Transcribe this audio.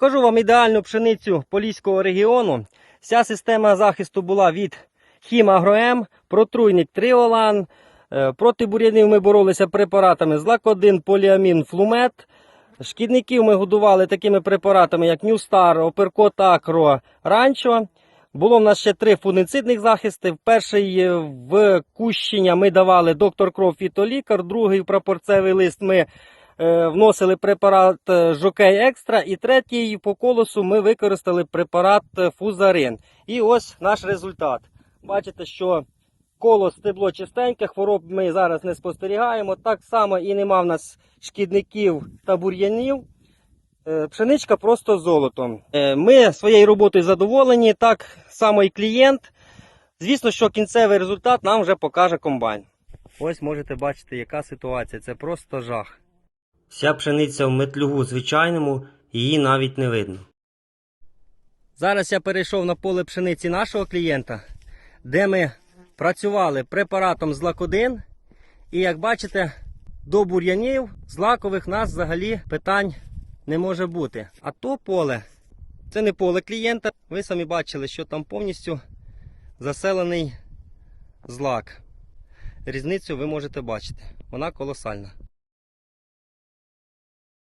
Покажу вам ідеальну пшеницю Поліського регіону. Вся система захисту була від Хімагроем, протруйник Тріолан. Е, Проти бур'янів ми боролися препаратами Злак-1, Поліамін, Флумет. Шкідників ми годували такими препаратами, як Ньюстар, Оперкот Акро, Ранчо. Було в нас ще три фунгицидних захисти. Перший е, в кущення ми давали доктор Кров Фітолікар, другий в прапорцевий лист ми вносили препарат е, Жокей Екстра, і третій по колосу ми використали препарат е, Фузарин. І ось наш результат. Бачите, що коло стебло чистеньке, хвороб ми зараз не спостерігаємо. Так само і нема в нас шкідників та бур'янів. Е, Пшеничка просто золотом. Е, Ми своєю роботою задоволені, так само і клієнт. Звісно, що кінцевий результат нам вже покаже комбайн. Ось можете бачити, яка ситуація. Це просто жах. Вся пшениця в метлюгу звичайному, її навіть не видно. Зараз я перейшов на поле пшениці нашого клієнта, де ми працювали препаратом злак-1. І як бачите, до бур'янів злакових нас взагалі питань не може бути. А то поле це не поле клієнта. Ви самі бачили, що там повністю заселений злак. Різницю ви можете бачити. Вона колосальна.